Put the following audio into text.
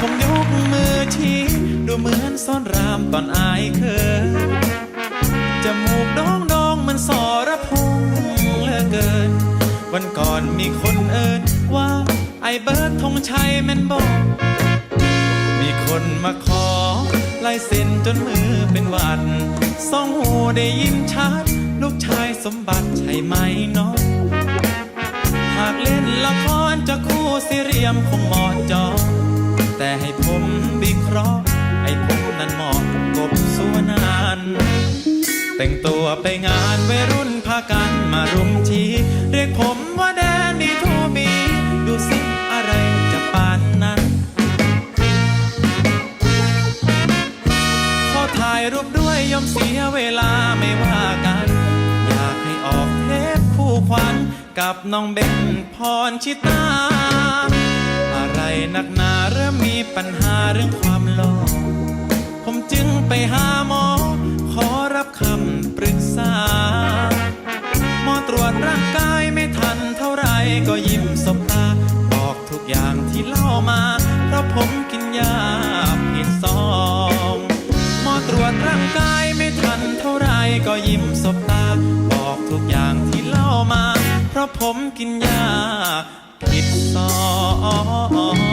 ผมยกมือชี้ดูเหมือนซ่อนรามตอนอายเคยจมูกดองดองๆมันสอระพงเหลือเกิน วันก่อนมีคนเอินว่าไอเบิร์ดธงชัยแมนบอกมีคนมาขอลายเซ็นจนมือเป็นหวัดสองหูได้ยินชัด ลูกชายสมบัติใช่ไหมเนาะหากเล่นละครจะคู่สิเรียมคงเหมาะจอ แต่งตัวไปงานวัยรุ่นพากันมารุมที เรียกผมว่าแดนดีทูบีดูสิอะไรจะปานนั้น ขอถ่ายรูปด้วยยอมเสียเวลาไม่ว่ากัน อยากให้ออกเทปคู่ควันกับน้องเบนพรชิตา อะไรนักหนาเริ่มมีปัญหาเรื่องความหล่อ บตา บอกทุกอย่างที่เล่ามา เพราะผมกินยาผิดซองหมอตรวจร่างกายไม่ทันเท่าไหรก็ยิ้มสบตา บอกทุกอย่างที่เล่ามา เพราะผมกินยาผิดซอง